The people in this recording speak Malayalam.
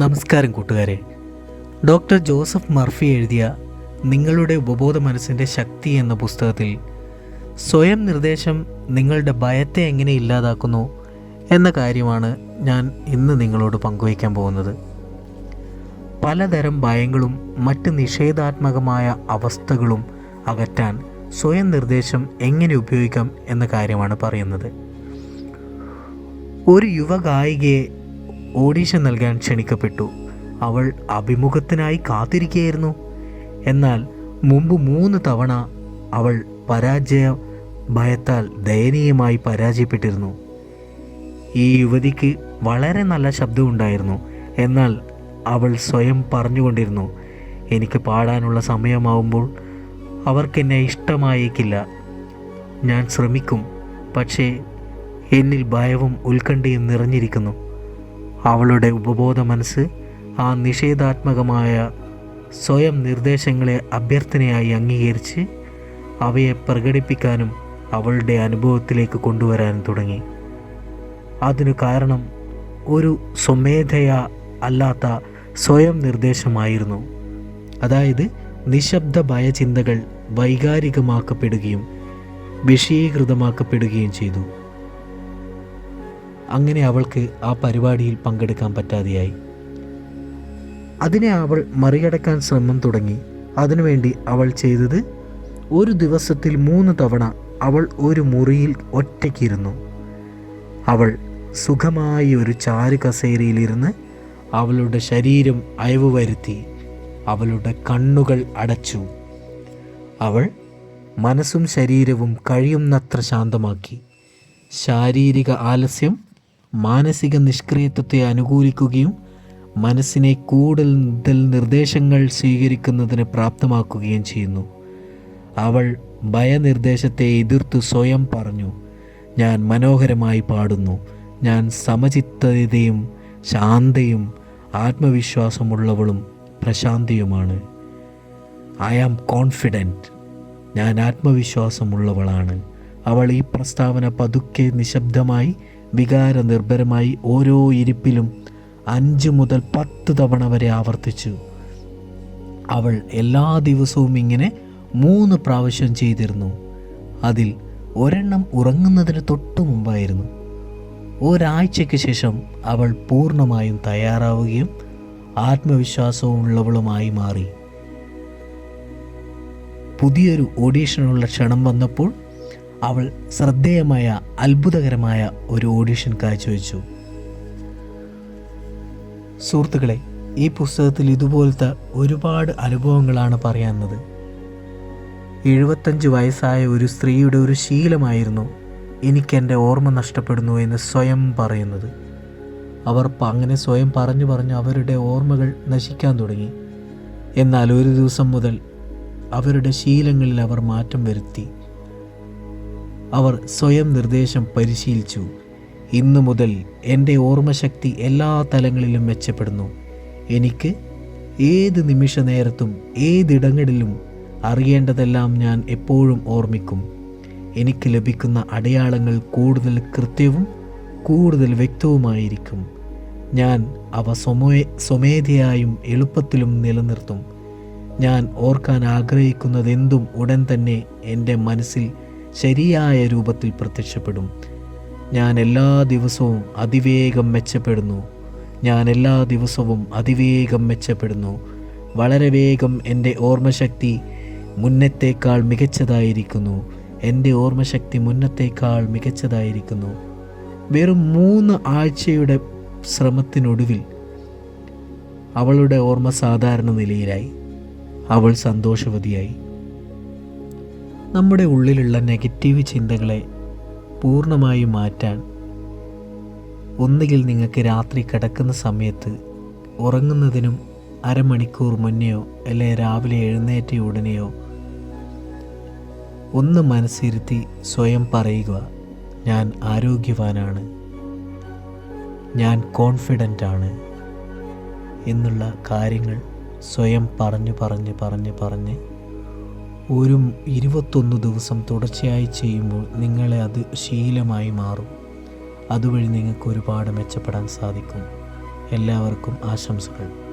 നമസ്കാരം കൂട്ടുകാരെ. ഡോക്ടർ ജോസഫ് മർഫി എഴുതിയ നിങ്ങളുടെ ഉപബോധ മനസ്സിന്റെ ശക്തി എന്ന പുസ്തകത്തിൽ സ്വയം നിർദ്ദേശം നിങ്ങളുടെ ഭയത്തെ എങ്ങനെ ഇല്ലാതാക്കുന്നു എന്ന കാര്യമാണ് ഞാൻ ഇന്ന് നിങ്ങളോട് പങ്കുവയ്ക്കാൻ പോകുന്നത്. പലതരം ഭയങ്ങളും മറ്റ് നിഷേധാത്മകമായ അവസ്ഥകളും അകറ്റാൻ സ്വയം നിർദ്ദേശം എങ്ങനെ ഉപയോഗിക്കാം എന്ന കാര്യമാണ് പറയുന്നത്. ഒരു യുവ ഗായികയെ ഓഡീഷൻ നൽകാൻ ക്ഷണിക്കപ്പെട്ടു. അവൾ അഭിമുഖത്തിനായി കാത്തിരിക്കുകയായിരുന്നു എന്നാൽ മുമ്പ് മൂന്ന് തവണ അവൾ പരാജയ ഭയത്താൽ ദയനീയമായി പരാജയപ്പെട്ടിരുന്നു. ഈ യുവതിക്ക് വളരെ നല്ല ശബ്ദമുണ്ടായിരുന്നു എന്നാൽ അവൾ സ്വയം പറഞ്ഞുകൊണ്ടിരുന്നു എനിക്ക് പാടാനുള്ള സമയമാവുമ്പോൾ അവർക്കെന്നെ ഇഷ്ടമായേക്കില്ല. ഞാൻ ശ്രമിക്കും. പക്ഷേ എന്നിൽ ഭയവും ഉത്കണ്ഠയും നിറഞ്ഞിരിക്കുന്നു. അവളുടെ ഉപബോധ മനസ്സ് ആ നിഷേധാത്മകമായ സ്വയം നിർദ്ദേശങ്ങളെ അഭ്യർത്ഥനയായി അംഗീകരിച്ച് അവയെ പ്രകടിപ്പിക്കാനും അവളുടെ അനുഭവത്തിലേക്ക് കൊണ്ടുവരാനും തുടങ്ങി. അതിനു കാരണം ഒരു സ്വമേധയ അല്ലാത്ത സ്വയം നിർദ്ദേശമായിരുന്നു. അതായത് നിശബ്ദ ഭയചിന്തകൾ വൈകാരികമാക്കപ്പെടുകയും വിഷയീകൃതമാക്കപ്പെടുകയും ചെയ്തു. അങ്ങനെ അവൾക്ക് ആ പരിപാടിയിൽ പങ്കെടുക്കാൻ പറ്റാതെയായി. അതിനെ അവൾ മറികടക്കാൻ ശ്രമം തുടങ്ങി. അതിനുവേണ്ടി അവൾ ചെയ്തത് ഒരു ദിവസത്തിൽ മൂന്ന് തവണ അവൾ ഒരു മുറിയിൽ ഒറ്റയ്ക്കിരുന്നു. അവൾ സുഖമായി ഒരു ചാരു കസേരയിലിരുന്ന് അവളുടെ ശരീരം അയവ് വരുത്തി അവളുടെ കണ്ണുകൾ അടച്ചു. അവൾ മനസ്സും ശരീരവും കഴിയുന്നത്ര ശാന്തമാക്കി. ശാരീരിക ആലസ്യം മാനസിക നിഷ്ക്രിയത്വത്തെ അനുകൂലിക്കുകയും മനസ്സിനെ കൂടുതൽ നിർദ്ദേശങ്ങൾ സ്വീകരിക്കുന്നതിന് പ്രാപ്തമാക്കുകയും ചെയ്യുന്നു. അവൾ ഭയനിർദ്ദേശത്തെ എതിർത്ത് സ്വയം പറഞ്ഞു ഞാൻ മനോഹരമായി പാടുന്നു. ഞാൻ സമചിത്തതയും ശാന്തയും ആത്മവിശ്വാസമുള്ളവളും പ്രശാന്തിയുമാണ്. ഐ ആം കോൺഫിഡന്റ് ഞാൻ ആത്മവിശ്വാസമുള്ളവളാണ്. അവൾ ഈ പ്രസ്താവന പതുക്കെ നിശബ്ദമായി വികാര നിർഭരമായി ഓരോ ഇരിപ്പിലും അഞ്ച് മുതൽ പത്ത് തവണ വരെ ആവർത്തിച്ചു. അവൾ എല്ലാ ദിവസവും ഇങ്ങനെ മൂന്ന് പ്രാവശ്യം ചെയ്തിരുന്നു. അതിൽ ഒരെണ്ണം ഉറങ്ങുന്നതിന് തൊട്ടു മുമ്പായിരുന്നു. ഒരാഴ്ചയ്ക്ക് ശേഷം അവൾ പൂർണമായും തയ്യാറാവുകയും ആത്മവിശ്വാസമുള്ളവളുമായി മാറി. പുതിയൊരു ഓഡീഷനുള്ള ക്ഷണം വന്നപ്പോൾ അവൾ ശ്രദ്ധേയമായ അത്ഭുതകരമായ ഒരു ഓഡിഷൻ കാഴ്ചവെച്ചു. സുഹൃത്തുക്കളെ ഈ പുസ്തകത്തിൽ ഇതുപോലത്തെ ഒരുപാട് അനുഭവങ്ങളാണ് പറയാവുന്നത് എഴുപത്തഞ്ച് വയസ്സായ ഒരു സ്ത്രീയുടെ ഒരു ശീലമായിരുന്നു എനിക്കെന്റെ ഓർമ്മ നഷ്ടപ്പെടുന്നു എന്ന് സ്വയം പറയുന്നത്. അവർ അങ്ങനെ സ്വയം പറഞ്ഞു പറഞ്ഞ് അവരുടെ ഓർമ്മകൾ നശിക്കാൻ തുടങ്ങി. എന്നാൽ ഒരു ദിവസം മുതൽ അവരുടെ ശീലങ്ങളിൽ അവർ മാറ്റം വരുത്തി. അവർ സ്വയം നിർദ്ദേശം പരിശീലിച്ചു. ഇന്നു മുതൽ എന്റെ ഓർമ്മശക്തി എല്ലാ തലങ്ങളിലും മെച്ചപ്പെടുന്നു. എനിക്ക് ഏത് നിമിഷ നേരത്തും ഏതിടങ്ങളിലും അറിയേണ്ടതെല്ലാം ഞാൻ എപ്പോഴും ഓർമ്മിക്കും. എനിക്ക് ലഭിക്കുന്ന അടയാളങ്ങൾ കൂടുതൽ കൃത്യവും കൂടുതൽ വ്യക്തവുമായിരിക്കും. ഞാൻ അവ സ്വമേ സ്വമേധയായും എളുപ്പത്തിലും നിലനിർത്തും. ഞാൻ ഓർക്കാൻ ആഗ്രഹിക്കുന്നതെന്തും ഉടൻ തന്നെ എന്റെ മനസ്സിൽ ശരിയായ രൂപത്തിൽ പ്രത്യക്ഷപ്പെടും. ഞാൻ എല്ലാ ദിവസവും അതിവേഗം മെച്ചപ്പെടുന്നു. ഞാൻ എല്ലാ ദിവസവും അതിവേഗം മെച്ചപ്പെടുന്നു. വളരെ വേഗം എന്റെ ഓർമ്മശക്തി മുന്നത്തേക്കാൾ മികച്ചതായിരിക്കുന്നു. എന്റെ ഓർമ്മശക്തി മുന്നത്തേക്കാൾ മികച്ചതായിരിക്കുന്നു. വെറും മൂന്ന് ആഴ്ചയുടെ ശ്രമത്തിനൊടുവിൽ അവളുടെ ഓർമ്മ സാധാരണ നിലയിലായി. അവൾ സന്തോഷവതിയായി. നമ്മുടെ ഉള്ളിലുള്ള നെഗറ്റീവ് ചിന്തകളെ പൂർണമായും മാറ്റാൻ ഒന്നുകിൽ നിങ്ങൾക്ക് രാത്രി കിടക്കുന്ന സമയത്ത് ഉറങ്ങുന്നതിനും അരമണിക്കൂർ മുന്നെയോ അല്ലെ രാവിലെ എഴുന്നേറ്റ ഉടനെയോ ഒന്ന് മനസ്സിരുത്തി സ്വയം പറയുക ഞാൻ ആരോഗ്യവാനാണ്. ഞാൻ കോൺഫിഡന്റ് ആണ്. എന്നുള്ള കാര്യങ്ങൾ സ്വയം പറഞ്ഞു പറഞ്ഞ് പറഞ്ഞ് പറഞ്ഞ് ഒരു ഇരുപത്തൊന്ന് ദിവസം തുടർച്ചയായി ചെയ്യുമ്പോൾ നിങ്ങളെ അത് ശീലമായി മാറും. അതുവഴി നിങ്ങൾക്ക് ഒരുപാട് മെച്ചപ്പെടാൻ സാധിക്കും. എല്ലാവർക്കും ആശംസകൾ.